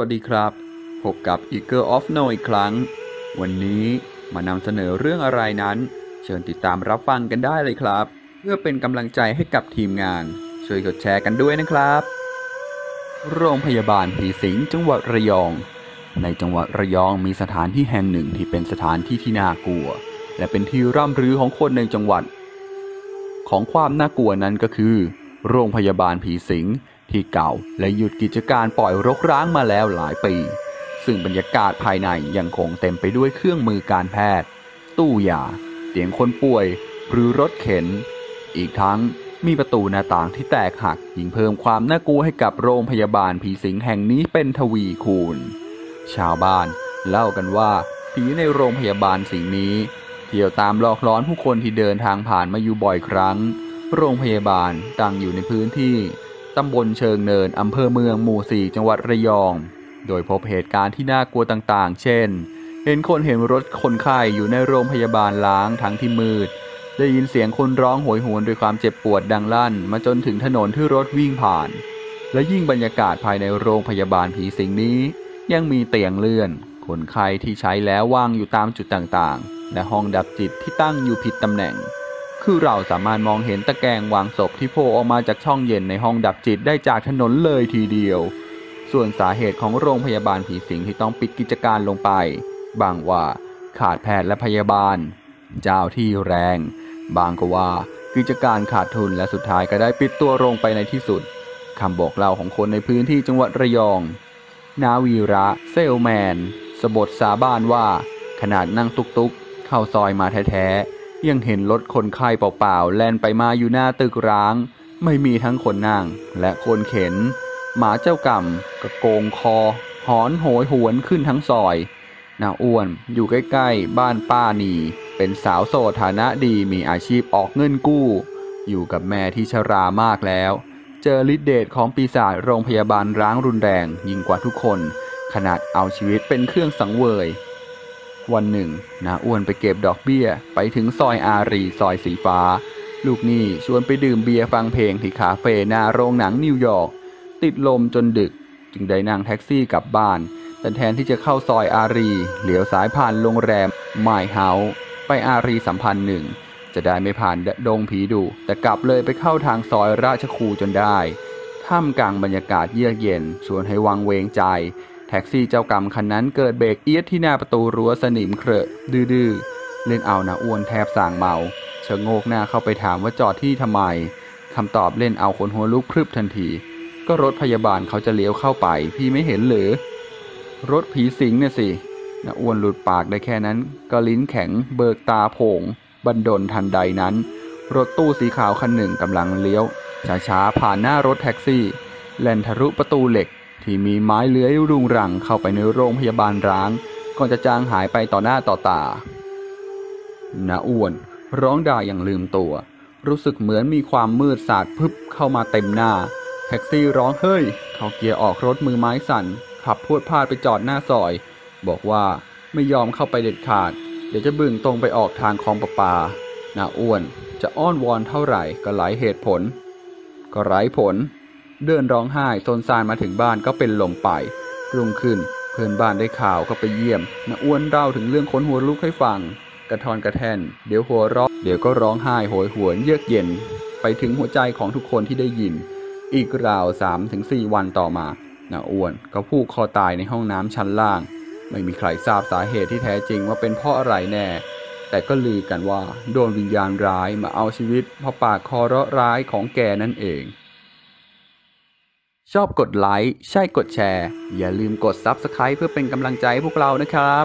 วัสดีครับ พบกับ Eagle of No อีกครั้ง วันนี้มานำเสนอเรื่องอะไรนั้น เชิญติดตามรับฟังกันได้เลยครับ เพื่อเป็นกำลังใจให้กับทีมงาน ช่วยกดแชร์กันด้วยนะครับ โรงพยาบาลผีสิงจังหวัดระยอง ในจังหวัดระยองมีสถานที่แห่งหนึ่งที่เป็นสถานที่ที่น่ากลัว และเป็นที่ร่ำรือของคนในจังหวัด ของความน่ากลัวนั้นก็คือ โรงพยาบาลผีสิง ที่เก่าและหยุดกิจการปล่อยรกร้างมาแล้วหลายปี ซึ่งบรรยากาศภายในยังคงเต็มไปด้วยเครื่องมือการแพทย์ ตู้ยา เตียงคนป่วย หรือรถเข็น อีกทั้งมีประตูหน้าต่างที่แตกหักยิ่งเพิ่มความน่ากลัวให้กับโรงพยาบาลผีสิงแห่งนี้เป็นทวีคูณ ชาวบ้านเล่ากันว่าผีในโรงพยาบาลสิงนี้เที่ยวตามหลอกล้อนผู้คนที่เดินทางผ่านมาอยู่บ่อยครั้ง โรงพยาบาลตั้งอยู่ในพื้นที่ ตำบลเชิงเนิน อำเภอเมืองหมู่สี่จังหวัดระยอง โดยพบเหตุการณ์ที่น่ากลัวต่างๆ เช่น เห็นคนเห็นรถคนไข้อยู่ในโรงพยาบาลล้างทั้งที่มืด ได้ยินเสียงคนร้องโหยหวนด้วยความเจ็บปวดดังลั่น มาจนถึงถนนที่รถวิ่งผ่าน และยิ่งบรรยากาศภายในโรงพยาบาลผีสิงนี้ ยังมีเตียงเลื่อน คนไข้ที่ใช้แล้ววางอยู่ตามจุดต่างๆ และห้องดับจิตที่ตั้งอยู่ผิดตำแหน่ง คือเราสามารถมองเห็นตะแกรงวางศพที่โผล่ออกมาจากช่องเย็นในห้องดับจิตได้จากถนนเลยทีเดียว ส่วนสาเหตุของโรงพยาบาลผีสิงที่ต้องปิดกิจการลงไป บางว่าขาดแพทย์และพยาบาล เจ้าที่แรง บางก็ว่ากิจการขาดทุนและสุดท้ายก็ได้ปิดตัวลงไปในที่สุดคำบอกเล่าของคนในพื้นที่จังหวัดระยอง นาวีระ เซลแมน สบทสาบานว่า ขนาดนั่งตุกๆ เข้าซอยมาแท้ๆ ยังเห็นรถคนไข้เปล่าๆ แล่นไปมาอยู่หน้าตึกร้าง ไม่มีทั้งคนนั่งและคนเข็น หมาเจ้ากรรมกระโกงคอ หอนโหยหวนขึ้นทั้งซอยนาอ้วนอยู่ใกล้ๆ บ้านป้านีเป็นสาวโสดฐานะดีมีอาชีพออกเงินกู้ อยู่กับแม่ที่ชรามากแล้ว เจอฤทธิเดชของปีศาจโรงพยาบาลร้างรุนแรงยิ่งกว่าทุกคน ขนาดเอาชีวิตเป็นเครื่องสังเวย วันหนึ่งนาอ้วนไปเก็บดอกเบี้ยไปถึงซอยอารีซอยสีฟ้า ลูกหนี้ชวนไปดื่มเบียร์ฟังเพลงที่คาเฟ่หน้าโรงหนังนิวยอร์กติดลมจนดึก จึงได้นั่งแท็กซี่กลับบ้าน แต่แทนที่จะเข้าซอยอารีเหลียวสายผ่านโรงแรมไมเฮาส์ไปอารีสัมพันธ์หนึ่งจะได้ไม่ผ่านดงผีดุแต่กลับเลยไปเข้าทางซอยราชคูจนได้ท่ามกลางบรรยากาศเยือกเย็นชวนให้วังเวงใจ แท็กซี่เจ้ากรรมคันนั้นเกิดเบรกเอียดที่หน้าประตูรั้วสนิมเครอะดื้อเล่นเอานะอ้วนแทบสั่งเมาเชะโงกหน้าเข้าไปถามว่าจอดที่ทำไมคำตอบเล่นเอาคนหัวลุกพรึบทันที ก็รถพยาบาลเขาจะเลี้ยวเข้าไป พี่ไม่เห็นหรือ รถผีสิงเนี่ยสินะอ้วนหลุดปากได้แค่นั้น ก็ลิ้นแข็งเบิกตาโผง บันดลทันใดนั้น รถตู้สีขาวคันหนึ่งกำลังเลี้ยวช้าๆผ่านหน้ารถแท็กซี่ แล่นทะลุประตูเหล็ก ที่มีไม้เลื้อยรุงรังเข้าไปในโรงพยาบาลร้าง ก่อนจะจางหายไปต่อหน้าต่อตานาอ้วนร้องด่าอย่างลืมตัว รู้สึกเหมือนมีความมืดสาดพึบเข้ามาเต็มหน้า แท็กซี่ร้องเฮ้ย เขาเกียร์ออกรถมือไม้สั่น ขับพวดพาดไปจอดหน้าซอย บอกว่าไม่ยอมเข้าไปเด็ดขาด เดี๋ยวจะบึ่งตรงไปออกทางคลองประปานาอ้วนจะอ้อนวอนเท่าไหร่ก็หลายเหตุผล ก็ไร้ผล เดินร้องไห้ทนซานมาถึงบ้านก็เป็นลมไป รุ่งขึ้นเพื่อนบ้านได้ข่าวก็ไปเยี่ยมนาอ้วนเล่าถึงเรื่องขนหัวลุกให้ฟัง กระทอนกระแทน เดี๋ยวหัวเราะเดี๋ยวก็ร้องไห้โหยหวนเยือกเย็น ไปถึงหัวใจของทุกคนที่ได้ยิน อีกราว3-4ถึงสี่วันต่อมานาอ้วนก็ผูกคอตายในห้องน้ำชั้นล่าง ไม่มีใครทราบสาเหตุที่แท้จริงว่าเป็นเพราะอะไรแน่ แต่ก็ลือกันว่าโดนวิญญาณร้ายมาเอาชีวิตเพราะปากคอเราะร้ายของแกนั่นเอง ชอบกดไลค์ ใช่กดแชร์ อย่าลืมกด Subscribe เพื่อเป็นกำลังใจให้พวกเรานะครับ